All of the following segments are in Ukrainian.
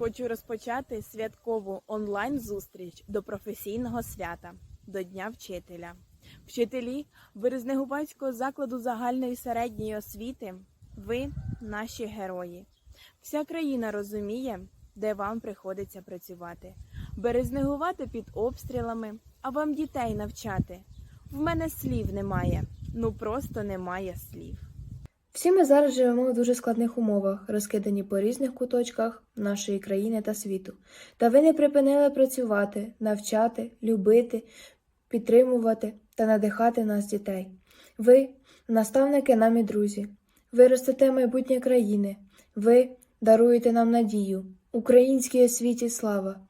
Хочу розпочати святкову онлайн-зустріч до професійного свята до Дня вчителя. Вчителі Березнегубацького закладу загальної середньої освіти. Ви наші герої. Вся країна розуміє, де вам приходиться працювати. Березнегувати під обстрілами, а вам дітей навчати. В мене слів немає, ну просто немає слів. Всі ми зараз живемо в дуже складних умовах, розкидані по різних куточках нашої країни та світу. Та ви не припинили працювати, навчати, любити, підтримувати та надихати нас дітей. Ви наставники нам і друзі. Ви ростете майбутнє країни. Ви даруєте нам надію. Українській освіті слава.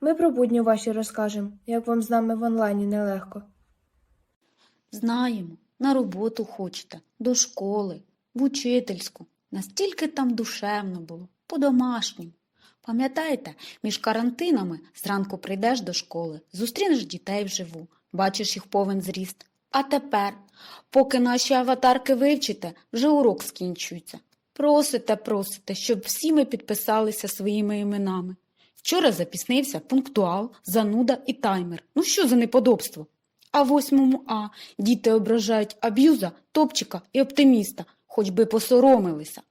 Ми про будні ваші розкажемо, як вам з нами в онлайні нелегко. Знаємо, на роботу хочете, до школи, в учительську. Настільки там душевно було, по-домашньому. Пам'ятаєте, між карантинами зранку прийдеш до школи, зустрінеш дітей вживу, бачиш їх повен зріст. А тепер, поки наші аватарки вивчите, вже урок скінчується. Просите, просите, щоб всі ми підписалися своїми іменами. Вчора запіснився пунктуал, зануда і таймер. Ну що за неподобство? А восьмому А діти ображають аб'юза, топчика і оптиміста, хоч би посоромилися.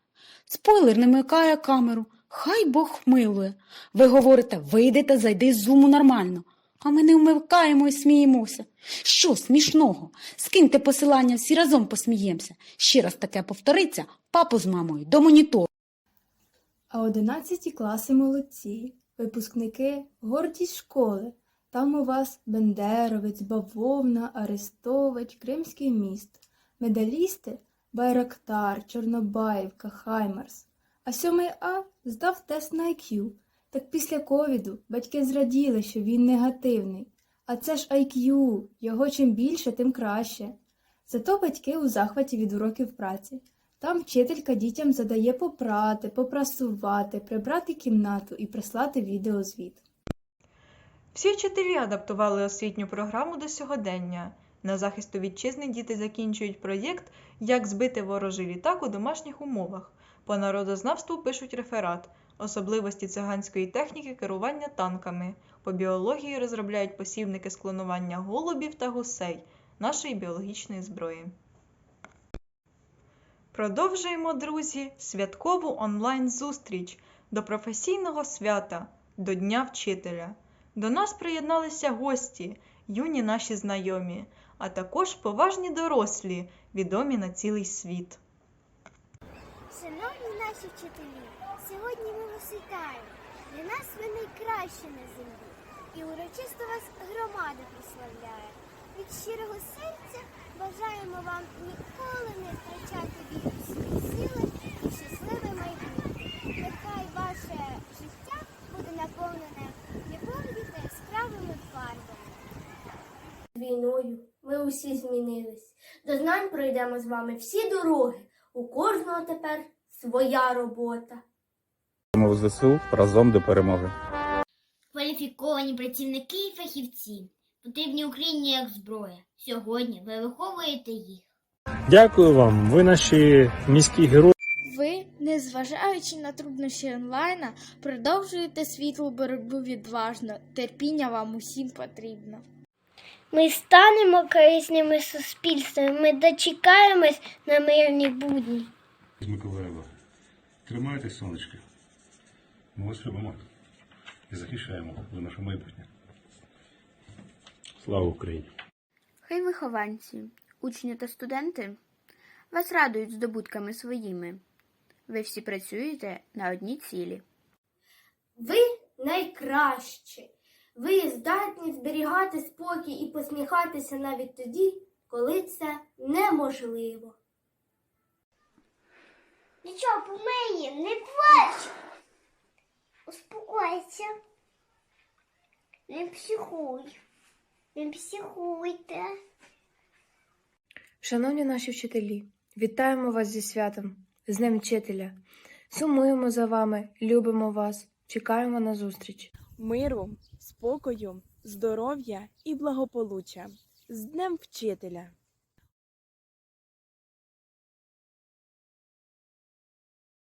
Спойлер не микає камеру. Хай Бог милує. Ви говорите, вийдете, зайди з зуму нормально. А ми не вмикаємо і сміємося. Що смішного? Скиньте посилання, всі разом посміємося. Ще раз таке повториться, папу з мамою до монітору. А 11 класи молодці, випускники гордість школи. Там у вас Бендеровець, Бавовна, Арестович, Кримський міст. Медалісти Байрактар, Чорнобаївка, Хаймарс. А 7 А здав тест на IQ. Так після ковіду батьки зраділи, що він негативний. А це ж IQ, його чим більше, тим краще. Зато батьки у захваті від уроків праці. Там вчителька дітям задає попрати, попрасувати, прибрати кімнату і прислати відеозвіт. Всі вчителі адаптували освітню програму до сьогодення. На захисту вітчизни діти закінчують проєкт Як збити ворожий літак у домашніх умовах. По народознавству пишуть реферат, особливості циганської техніки керування танками. По біології розробляють посівники з клонування голубів та гусей нашої біологічної зброї. Продовжуємо, друзі, святкову онлайн-зустріч до професійного свята, до Дня вчителя. До нас приєдналися гості, юні наші знайомі, а також поважні дорослі, відомі на цілий світ. Шановні наші вчителі, сьогодні ми вас вітаємо. Для нас ви найкращі на землі. І урочисто вас громада прославляє. Від щирого серця бажаємо вам ніколи не втрачати віру в сили і щасливе майбутнє. Змінились. До знань пройдемо з вами всі дороги. У кожного тепер своя робота. Ми в ЗСУ разом до перемоги. Кваліфіковані працівники і фахівці потрібні Україні як зброя. Сьогодні ви виховуєте їх. Дякую вам, ви наші міські герої. Ви, незважаючи на труднощі онлайна, продовжуєте світлу боротьбу відважно. Терпіння вам усім потрібно. Ми станемо корисними суспільством. Ми дочекаємось на мирні будні. Миколаєва. Тримайтесь, сонечки. Ми вас любимо і захищаємо за наше майбутнє. Слава Україні! Хай вихованці, учні та студенти вас радують здобутками своїми. Ви всі працюєте на одній цілі. Ви найкращі. Ви здатні зберігати спокій і посміхатися навіть тоді, коли це неможливо. Нічого, помиє, не плач. Успокойся. Не психуй. Не психуйте. Шановні наші вчителі, вітаємо вас зі святом, з Днем вчителя. Сумуємо за вами, любимо вас, чекаємо на зустріч. Миру, спокою, здоров'я і благополуччя з Днем вчителя!